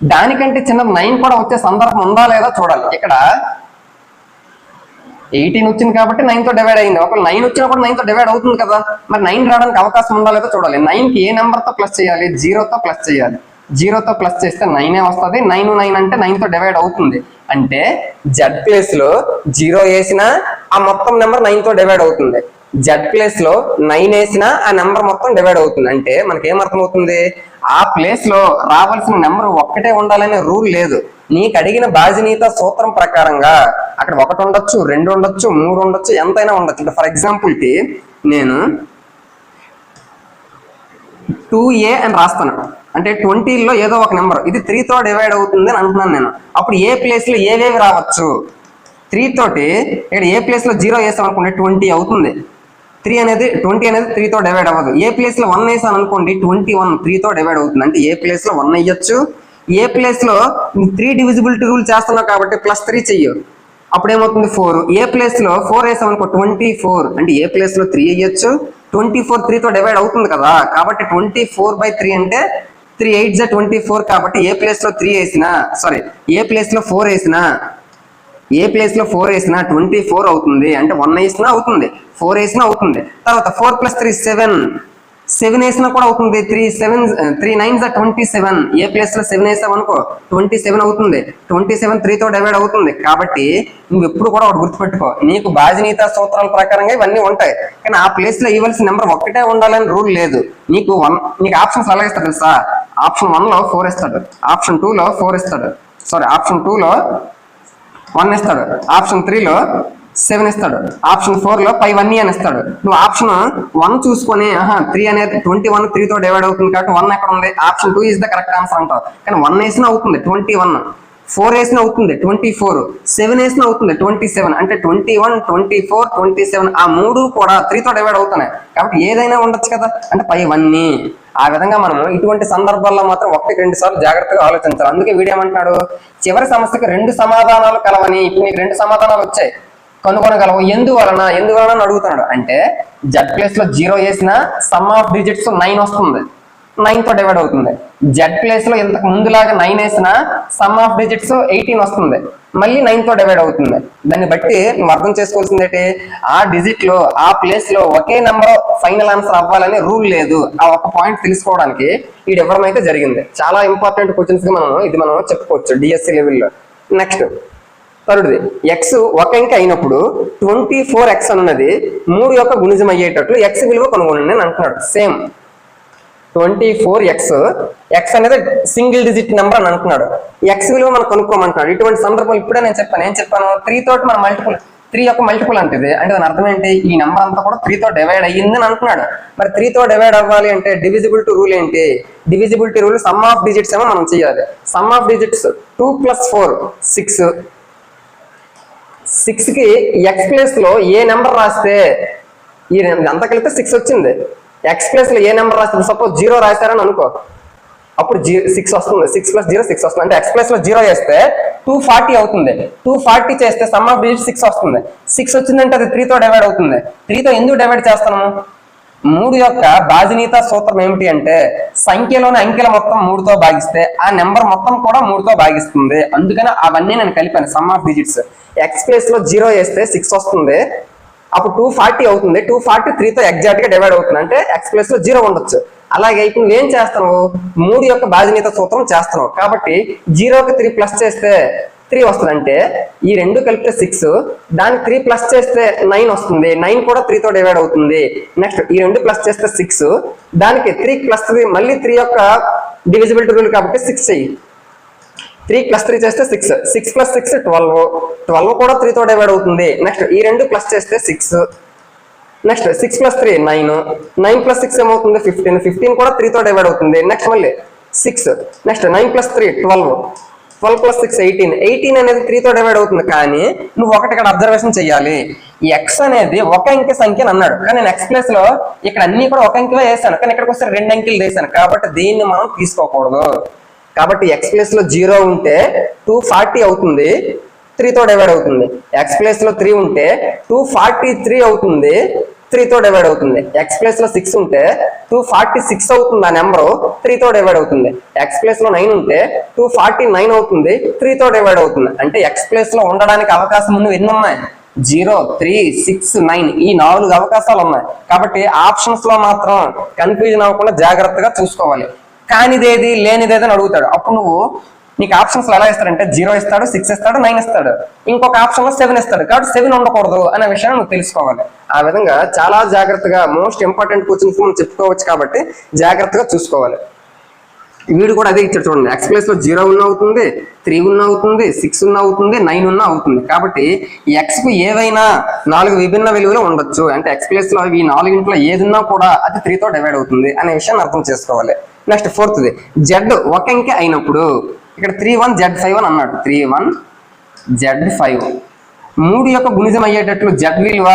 దానికంటే చిన్న నైన్ కూడా వచ్చే సందర్భం ఉందా లేదా చూడాలి. ఇక్కడ ఎయిటీన్ వచ్చింది కాబట్టి నైన్తో డివైడ్ అయింది. ఒకవేళ నైన్ వచ్చినా కూడా నైన్తో డివైడ్ అవుతుంది కదా. మరి నైన్ రావడానికి అవకాశం ఉందా లేదో చూడాలి. నైన్కి ఏ నెంబర్తో ప్లస్ చేయాలి? జీరోతో ప్లస్ చేయాలి. జీరోతో ప్లస్ చేస్తే నైనే వస్తుంది? నైన్ నైన్ అంటే నైన్తో డివైడ్ అవుతుంది. అంటే జెడ్ ప్లేస్లో జీరో వేసినా ఆ మొత్తం నెంబర్ నైన్తో డివైడ్ అవుతుంది. జెడ్ ప్లేస్లో నైన్ వేసినా ఆ నెంబర్ మొత్తం డివైడ్ అవుతుంది. అంటే మనకి ఏం అర్థమవుతుంది ఆ ప్లేస్లో రావాల్సిన నెంబర్ ఒక్కటే ఉండాలనే రూల్ లేదు. నీకు అడిగిన బాజినీత సూత్రం ప్రకారంగా అక్కడ ఒకటి ఉండొచ్చు రెండు ఉండొచ్చు మూడు ఉండొచ్చు ఎంతైనా ఉండొచ్చు. ఫర్ ఎగ్జాంపుల్కి నేను టూ ఏ అని రాస్తాను. అంటే ట్వంటీలో ఏదో ఒక నెంబర్ ఇది త్రీతో డివైడ్ అవుతుంది అని అంటున్నాను నేను. అప్పుడు ఏ ప్లేస్లో ఏవేవి రావచ్చు? త్రీ తోటి ఇక్కడ ఏ ప్లేస్లో జీరో వేసాం అనుకుంటే ట్వంటీ అవుతుంది. త్రీ అనేది ట్వంటీ అనేది త్రీతో డివైడ్ అవ్వదు. ఏ ప్లేస్లో వన్ వేసాను అనుకోండి ట్వంటీ వన్ త్రీతో డివైడ్ అవుతుంది. అంటే ఏ ప్లేస్లో వన్ అయ్యొచ్చు ఏ ప్లేస్లో త్రీ డివిజిబిలిటీ రూల్ చేస్తున్నావు కాబట్టి ప్లస్ త్రీ చెయ్యు. అప్పుడు ఏమవుతుంది ఫోర్ ఏ ప్లేస్లో ఫోర్ వేసాం అనుకో ట్వంటీ ఫోర్ అంటే ఏ ప్లేస్లో త్రీ అయ్యొచ్చు ట్వంటీ ఫోర్ త్రీతో డివైడ్ అవుతుంది కదా. కాబట్టి ట్వంటీ ఫోర్ బై త్రీ అంటే త్రీ ఎయిట్ జా ట్వంటీ ఫోర్ కాబట్టి ఏ ప్లేస్లో త్రీ వేసినా సారీ ఏ ప్లేస్లో ఫోర్ వేసినా ఏ ప్లేస్లో ఫోర్ వేసినా ట్వంటీ ఫోర్ అవుతుంది. అంటే వన్ వేసినా అవుతుంది. ఫోర్ వేసినా అవుతుంది. తర్వాత four plus three seven seven వేసినా కూడా అవుతుంది. Three seven three nine twenty seven ఏ ప్లేస్లో సెవెన్ వేసావు అనుకో ట్వంటీ సెవెన్ అవుతుంది. ట్వంటీ సెవెన్ త్రీతో డివైడ్ అవుతుంది. కాబట్టి నువ్వు ఎప్పుడు కూడా ఒకటి గుర్తుపెట్టుకో. నీకు బాజనీత సూత్రాల ప్రకారంగా ఇవన్నీ ఉంటాయి. కానీ ఆ ప్లేస్లో ఇవ్వాల్సిన నెంబర్ ఒక్కటే ఉండాలని రూల్ లేదు. నీకు వన్ నీకు ఆప్షన్స్ ఎలా ఇస్తాడు తెలుసా? ఆప్షన్ వన్లో ఫోర్ ఇస్తాడు ఆప్షన్ టూలో ఫోర్ ఇస్తాడు సారీ ఆప్షన్ టూలో వన్ ఇస్తాడు. ఆప్షన్ త్రీలో సెవెన్ ఇస్తాడు. ఆప్షన్ ఫోర్లో ఫైవ్ వన్ అని ఇస్తాడు. నువ్వు ఆప్షన్ వన్ చూసుకొని ఆహా త్రీ అనేది ట్వంటీ వన్ త్రీతో డివైడ్ అవుతుంది కాబట్టి వన్ ఎక్కడ ఉంది? Option two is the correct answer అంటావు. కానీ వన్ వేసిన అవుతుంది ట్వంటీ వన్. ఫోర్ వేసిన అవుతుంది ట్వంటీ ఫోర్. సెవెన్ వేసిన అవుతుంది ట్వంటీ సెవెన్. అంటే twenty one twenty four twenty seven. ఆ మూడు కూడా త్రీతో డివైడ్ అవుతున్నాయి. కాబట్టి ఏదైనా ఉండొచ్చు కదా. అంటే పై వన్నీ ఆ విధంగా మనం ఇటువంటి సందర్భాల్లో మాత్రం ఒకటి రెండు సార్లు జాగ్రత్తగా ఆలోచించాలి. అందుకే వీడియో ఏమంటున్నాడు? చివరి సమస్యకు రెండు సమాధానాలు కలవని ఇప్పుడు నీకు రెండు సమాధానాలు వచ్చాయి. కనుగొనగలవు. ఎందువలన? ఎందువలన అని అడుగుతున్నాడు. అంటే జడ్ ప్లేస్లో జీరో వేసిన సమ్ ఆఫ్ డిజిట్స్ నైన్ వస్తుంది. నైన్తో డివైడ్ అవుతుంది. జెడ్ ప్లేస్లో ఇంతకు ముందులాగా నైన్ వేసిన సమ్ ఆఫ్ డిజిట్స్ ఎయిటీన్ వస్తుంది. మళ్ళీ నైన్తో డివైడ్ అవుతుంది. దాన్ని బట్టి నువ్వు అర్థం చేసుకోవాల్సింది ఏంటి? ఆ డిజిట్లో ఆ ప్లేస్లో ఒకే నెంబర్ ఫైనల్ ఆన్సర్ అవ్వాలని రూల్ లేదు. ఆ ఒక పాయింట్ తెలుసుకోవడానికి ఇది ఇవ్వడం అయితే జరిగింది. చాలా ఇంపార్టెంట్ క్వశ్చన్స్కి మనం ఇది మనం చెప్పుకోవచ్చు డిఎస్సి లెవెల్లో నెక్స్ట్ థర్డ్ది. ఎక్స్ ఒక ఇంక అయినప్పుడు ట్వంటీ ఫోర్ ఎక్స్ అన్నది మూడు యొక్క గుణిజం అయ్యేటట్లు ఎక్స్ విలువ కనుగొనండి అని అంటున్నాడు. Same twenty four X X అనేది సింగిల్ డిజిట్ నెంబర్ అని అంటున్నాడు. ఎక్స్ విలువ మనం కనుక్కోమంటున్నాడు. ఇటువంటి సందర్భాలు ఇప్పుడే నేను చెప్పాను. ఏం చెప్పాను? త్రీ తోటి మన మల్టిపుల్ త్రీ యొక్క మల్టిపుల్ అంటే అంటే దాని అర్థం ఏంటి? ఈ నెంబర్ అంతా కూడా త్రీ తో డివైడ్ అయ్యింది అని అంటున్నాడు. మరి త్రీ తో డివైడ్ అవ్వాలి అంటే డివిజిబిలిటీ రూల్ ఏంటి? Divisibility rule sum of digits ఏమో మనం చేయాలి. Sum of digits two plus four six సిక్స్కి ఎక్స్ ప్లేస్లో ఏ నెంబర్ రాస్తే ఈ అంతకెళ్తే సిక్స్ వచ్చింది. ఎక్స్ప్రెస్లో లో ఏ నెంబర్ రాస్తుంది సపోజ్ జీరో రాశారని అనుకో. అప్పుడు జీ సిక్స్ వస్తుంది. సిక్స్ ప్లస్ జీరో సిక్స్ వస్తుంది. అంటే ఎక్స్లో జీరో చేస్తే టూ ఫార్టీ అవుతుంది. టూ ఫార్టీ చేస్తే సమ్ ఆఫ్ డిజిట్ సిక్స్ వస్తుంది. సిక్స్ వచ్చిందంటే అది త్రీతో డివైడ్ అవుతుంది. త్రీతో ఎందుకు డివైడ్ చేస్తాము? మూడు యొక్క బాజనీత సూత్రం ఏమిటి అంటే సంఖ్యలోని అంకెల మొత్తం మూడుతో భాగిస్తే ఆ నెంబర్ మొత్తం కూడా మూడుతో భాగిస్తుంది. అందుకని అవన్నీ నేను కలిపాను. సమ్ ఆఫ్ డిజిట్స్ ఎక్స్ప్రెస్లో జీరో వేస్తే సిక్స్ వస్తుంది. అప్పుడు టూ ఫార్టీ అవుతుంది. టూ ఫార్టీ త్రీతో ఎగ్జాక్ట్గా డివైడ్ అవుతుంది. అంటే ఎక్స్లో జీరో ఉండొచ్చు. అలాగే ఇప్పుడు నువ్వేం చేస్తావు మూడు యొక్క బాధ్యత సూత్రం చేస్తున్నావు కాబట్టి జీరోకి త్రీ ప్లస్ చేస్తే త్రీ వస్తుంది అంటే ఈ రెండు కలిపితే సిక్స్ దానికి త్రీ ప్లస్ చేస్తే నైన్ వస్తుంది. నైన్ కూడా త్రీతో డివైడ్ అవుతుంది. నెక్స్ట్ ఈ రెండు ప్లస్ చేస్తే సిక్స్ దానికి త్రీ ప్లస్ మళ్ళీ త్రీ యొక్క డివిజిబిలిటీ రూల్ కాబట్టి సిక్స్ చెయ్యి. త్రీ ప్లస్ త్రీ చేస్తే six six plus six twelve twelve కూడా త్రీతో డివైడ్ అవుతుంది. నెక్స్ట్ ఈ రెండు ప్లస్ చేస్తే six next six plus three nine nine plus six ఏమవుతుంది? ఫిఫ్టీన్ ఫిఫ్టీన్ కూడా త్రీతో డివైడ్ అవుతుంది. నెక్స్ట్ మళ్ళీ six next nine plus three twelve twelve plus six eighteen eighteen అనేది త్రీతో డివైడ్ అవుతుంది. కానీ నువ్వు ఒకటి ఇక్కడ అబ్జర్వేషన్ చేయాలి ఎక్స్ అనేది ఒక అంకె సంఖ్య అన్నాడు. కానీ నేను ఎక్స్ ప్లేస్లో ఇక్కడ అన్ని కూడా ఒక అంకెలో వేసాను. కానీ ఇక్కడికి వస్తే రెండు అంకెలు వేసాను. కాబట్టి దీన్ని మనం తీసుకోకూడదు. కాబట్టి ఎక్స్ ప్లేస్లో జీరో ఉంటే టూ ఫార్టీ అవుతుంది త్రీతో డివైడ్ అవుతుంది. ఎక్స్ ప్లేస్లో త్రీ ఉంటే టూ ఫార్టీ త్రీ అవుతుంది త్రీతో డివైడ్ అవుతుంది. ఎక్స్ ప్లేస్లో సిక్స్ ఉంటే టూ ఫార్టీ సిక్స్ అవుతుంది ఆ నెంబర్ త్రీతో డివైడ్ అవుతుంది. ఎక్స్ ప్లేస్లో నైన్ ఉంటే టూ ఫార్టీ నైన్ అవుతుంది త్రీతో డివైడ్ అవుతుంది. అంటే ఎక్స్ ప్లేస్లో ఉండడానికి అవకాశం ఉన్నవి ఎన్ని ఉన్నాయి? జీరో త్రీ సిక్స్ నైన్ ఈ నాలుగు అవకాశాలు ఉన్నాయి. కాబట్టి ఆప్షన్స్లో మాత్రం కన్ఫ్యూజన్ అవ్వకుండా జాగ్రత్తగా చూసుకోవాలి. కానిదేది లేనిదేది అని అడుగుతాడు. అప్పుడు నువ్వు నీకు ఆప్షన్స్ ఎలా ఇస్తాడంటే జీరో ఇస్తాడు సిక్స్ ఇస్తాడు నైన్ ఇస్తాడు. ఇంకొక ఆప్షన్లో సెవెన్ ఇస్తాడు. కాబట్టి సెవెన్ ఉండకూడదు అనే విషయాన్ని నువ్వు తెలుసుకోవాలి. ఆ విధంగా చాలా జాగ్రత్తగా మోస్ట్ ఇంపార్టెంట్ క్వశ్చన్స్ మనం చెప్పుకోవచ్చు కాబట్టి జాగ్రత్తగా చూసుకోవాలి. వీడు కూడా అదే ఇచ్చాడు చూడండి. ఎక్స్ ప్లేస్లో జీరో ఉన్న అవుతుంది త్రీ ఉన్న అవుతుంది సిక్స్ ఉన్న అవుతుంది నైన్ ఉన్న అవుతుంది. కాబట్టి ఎక్స్కు ఏవైనా నాలుగు విభిన్న విలువలు ఉండొచ్చు. అంటే ఎక్స్ ప్లేస్లో ఈ నాలుగింట్లో ఏదున్నా కూడా అది త్రీతో డివైడ్ అవుతుంది అనే విషయాన్ని అర్థం చేసుకోవాలి. నెక్స్ట్ ఫోర్త్ది జెడ్ ఒక అంకె అయినప్పుడు ఇక్కడ త్రీ వన్ జెడ్ ఫైవ్ అని అన్నాడు. త్రీ వన్ జెడ్ ఫైవ్ మూడు యొక్క గుణిజం అయ్యేటట్లు జెడ్ విలువ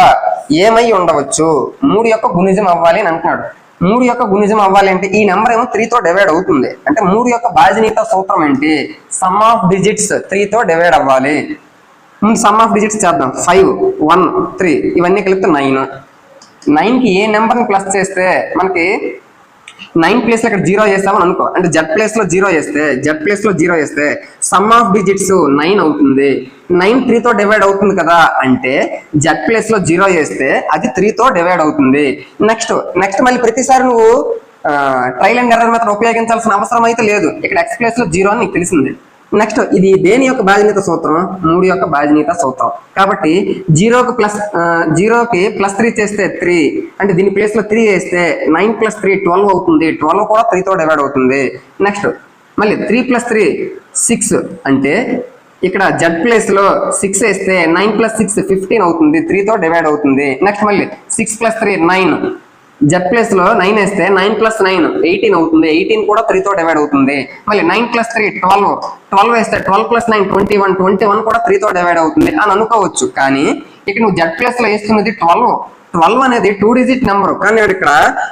ఏమై ఉండవచ్చు? మూడు యొక్క గుణిజం అవ్వాలి అని అంటున్నాడు. మూడు యొక్క గుణిజం అవ్వాలి అంటే ఈ నెంబర్ ఏమో త్రీతో డివైడ్ అవుతుంది. అంటే మూడు యొక్క బాజనీత సూత్రం ఏంటి? సమ్ ఆఫ్ డిజిట్స్ త్రీతో డివైడ్ అవ్వాలి. సమ్ ఆఫ్ డిజిట్స్ చేద్దాం. ఫైవ్ వన్ త్రీ ఇవన్నీ కలిపితే నైన్ నైన్కి ఏ నెంబర్ని ప్లస్ చేస్తే మనకి నైన్ ప్లేస్లో ఇక్కడ జీరో చేస్తామని అనుకో. అంటే జెడ్ ప్లేస్లో జీరో చేస్తే జెడ్ ప్లేస్లో జీరో చేస్తే సమ్ ఆఫ్ డిజిట్స్ నైన్ అవుతుంది. నైన్ త్రీతో డివైడ్ అవుతుంది కదా అంటే జెడ్ ప్లేస్లో జీరో చేస్తే అది త్రీతో డివైడ్ అవుతుంది. నెక్స్ట్ నెక్స్ట్ మళ్ళీ ప్రతిసారి నువ్వు ట్రైల్ అండ్ ఎర్రర్ మెథడ్ ఉపయోగించాల్సిన అవసరం అయితే లేదు. ఇక్కడ ఎక్స్ ప్లేస్లో జీరో అని నీకు తెలిసింది. నెక్స్ట్ ఇది దేని యొక్క బాధ్యత సూత్రం? మూడు యొక్క బాధ్యత సూత్రం. కాబట్టి జీరోకి ప్లస్ జీరోకి ప్లస్ త్రీ చేస్తే త్రీ. అంటే దీని ప్లేస్లో త్రీ వేస్తే నైన్ ప్లస్ త్రీ ట్వెల్వ్ అవుతుంది. ట్వెల్వ్ కూడా త్రీతో డివైడ్ అవుతుంది. నెక్స్ట్ మళ్ళీ త్రీ ప్లస్ త్రీ సిక్స్ అంటే ఇక్కడ జెడ్ ప్లేస్లో సిక్స్ వేస్తే నైన్ ప్లస్ సిక్స్ ఫిఫ్టీన్ అవుతుంది. త్రీతో డివైడ్ అవుతుంది. నెక్స్ట్ మళ్ళీ six plus three nine. Z ప్లేస్లో నైన్ వేస్తే నైన్ ప్లస్ నైన్ ఎయిటీన్ అవుతుంది. ఎయిటీన్ కూడా త్రీతో డివైడ్ అవుతుంది. మళ్ళీ nine plus three twelve twelve వేస్తే twelve plus nine twenty one twenty one కూడా త్రీతో డివైడ్ అవుతుంది అని అనుకోవచ్చు. కానీ ఇక్కడ నువ్వు జెడ్ ప్లేస్లో వేస్తున్నది ట్వెల్వ్ ట్వెల్వ్ అనేది టూ డిజిట్ నెంబర్ కానీ ఇక్కడ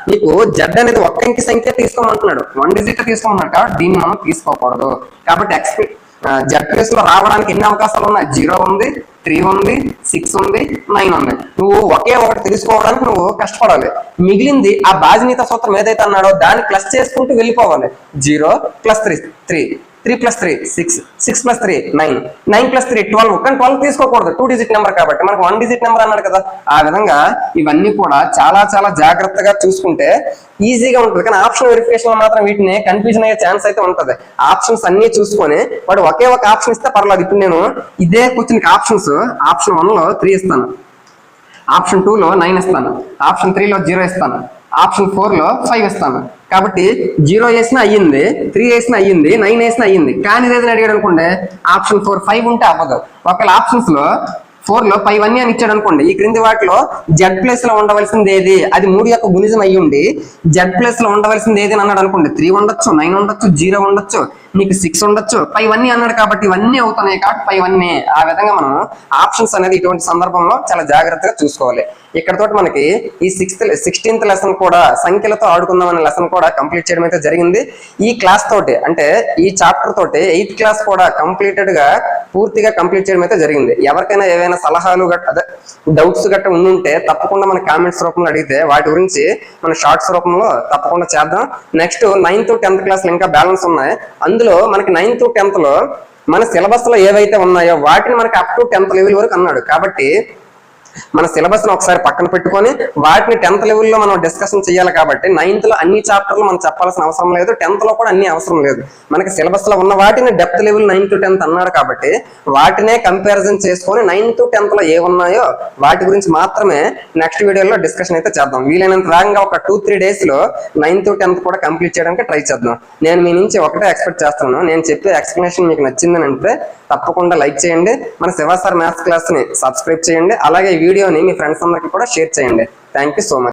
నీకు జెడ్ అనేది ఒక్క ఇంటి సంఖ్య తీసుకోమంటున్నాడు. వన్ డిజిట్ తీసుకోమన్నాడు కాబట్టి దీన్ని మనం తీసుకోకూడదు. కాబట్టి ఎక్స్పెక్ట్ జెడ్లో రావడానికి ఎన్ని అవకాశాలు ఉన్నాయి? జీరో ఉంది త్రీ ఉంది సిక్స్ ఉంది నైన్ ఉంది. నువ్వు ఒకే ఒకటి తెలుసుకోవడానికి నువ్వు కష్టపడాలి. మిగిలింది ఆ బాజినీత సూత్రం ఏదైతే అన్నాడో దాన్ని ప్లస్ చేసుకుంటూ వెళ్ళిపోవాలి. Zero plus three three three plus three six six plus three nine. Nine plus three twelve. కానీ ట్వెల్వ్ తీసుకోకూడదు. టూ డిజిట్ నెంబర్ కాబట్టి. మనకు వన్ డిజిట్ నెంబర్ అన్నాడు కదా. ఆ విధంగా ఇవన్నీ కూడా చాలా చాలా జాగ్రత్తగా చూసుకుంటే ఈజీగా ఉంటుంది. కానీ ఆప్షన్ వెరిఫికేషన్లో మాత్రం వీటిని కన్ఫ్యూజన్ అయ్యే ఛాన్స్ అయితే ఉంటుంది. ఆప్షన్స్ అన్ని చూసుకొని వాడు ఒకే ఒక ఆప్షన్ ఇస్తే పర్లేదు. ఇప్పుడు నేను ఇదే క్వశ్చన్ ఆప్షన్స్ ఆప్షన్ వన్లో త్రీ ఇస్తాను. ఆప్షన్ టూలో నైన్ ఇస్తాను. ఆప్షన్ త్రీలో జీరో ఇస్తాను. ఆప్షన్ ఫోర్లో ఫైవ్ ఇస్తాను. కాబట్టి జీరో వేసిన అయ్యింది త్రీ వేసిన అయ్యింది నైన్ వేసిన అయ్యింది. కానీ ఏదైనా అడిగాడు అనుకోండి ఆప్షన్ ఫోర్ ఫైవ్ ఉంటే అవ్వదు. ఒకవేళ ఆప్షన్స్లో ఫోర్లో ఫైవ్ అన్ని అని ఇచ్చాడు అనుకోండి. ఈ క్రింది వాటిలో జెడ్ ప్లేస్లో ఉండవలసింది ఏది? అది మూడు యొక్క గుణిజం అయ్యుండి జెడ్ ప్లేస్లో ఉండవలసింది ఏది అని అన్నాడు అనుకోండి. త్రీ ఉండొచ్చు నైన్ ఉండొచ్చు జీరో ఉండొచ్చు నీకు సిక్స్ ఉండొచ్చు. ఫైవ్ అన్ని అన్నాడు కాబట్టి ఇవన్నీ అవుతున్నాయి కాబట్టి ఫైవ్ వన్ ఆ విధంగా మనం ఆప్షన్స్ అనేది ఇటువంటి సందర్భంలో చాలా జాగ్రత్తగా చూసుకోవాలి. ఇక్కడ తోటి మనకి ఈ సిక్స్త్ సిక్స్టీన్త్ లెసన్ కూడా సంఖ్యలతో ఆడుకుందాం అనే లెసన్ కూడా కంప్లీట్ చేయడం అయితే జరిగింది. ఈ క్లాస్ తోటి అంటే ఈ చాప్టర్ తోటి ఎయిత్ క్లాస్ కూడా కంప్లీటెడ్గా పూర్తిగా కంప్లీట్ చేయడం అయితే జరిగింది. ఎవరికైనా ఏవైనా సలహాలు గట్ట అదే డౌట్స్ గట్ట ఉండుంటే తప్పకుండా మన కామెంట్స్ రూపంలో అడిగితే వాటి గురించి మన షార్ట్స్ రూపంలో తప్పకుండా చేద్దాం. నెక్స్ట్ నైన్త్ టెన్త్ క్లాస్ ఇంకా బ్యాలెన్స్ ఉన్నాయి. అందులో మనకి నైన్త్ టెన్త్లో మన సిలబస్లో ఏవైతే ఉన్నాయో వాటిని మనకి అప్ టు టెన్త్ లెవెల్ వరకు అన్నాడు. కాబట్టి మన సిలబస్ను ఒకసారి పక్కన పెట్టుకొని వాటిని టెన్త్ లెవెల్లో మనం డిస్కషన్ చేయాలి కాబట్టి నైన్త్లో అన్ని చాప్టర్లు మనం చెప్పాల్సిన అవసరం లేదు. టెన్త్లో కూడా అన్ని అవసరం లేదు. మనకి సిలబస్లో ఉన్న వాటిని depth level nine to tenth అన్నాడు కాబట్టి వాటినే కంపారిజన్ చేసుకొని నైన్త్ టు టెన్త్లో ఏ ఉన్నాయో వాటి గురించి మాత్రమే నెక్స్ట్ వీడియోలో డిస్కషన్ అయితే చేద్దాం. వీలైనంత వేగంగా ఒక టూ త్రీ డేస్లో నైన్త్ టెన్త్ కూడా కంప్లీట్ చేయడానికి ట్రై చేద్దాం. నేను మీ నుంచి ఒకటే ఎక్స్పెక్ట్ చేస్తున్నాను. నేను చెప్పే ఎక్స్ప్లెనేషన్ మీకు నచ్చిందని అంటే తప్పకుండా లైక్ చేయండి. మన శివ సార్ మ్యాథ్స్ క్లాస్ని సబ్స్క్రైబ్ చేయండి. అలాగే వీడియోని మీ ఫ్రెండ్స్ అందరికీ కూడా షేర్ చేయండి. Thank you so much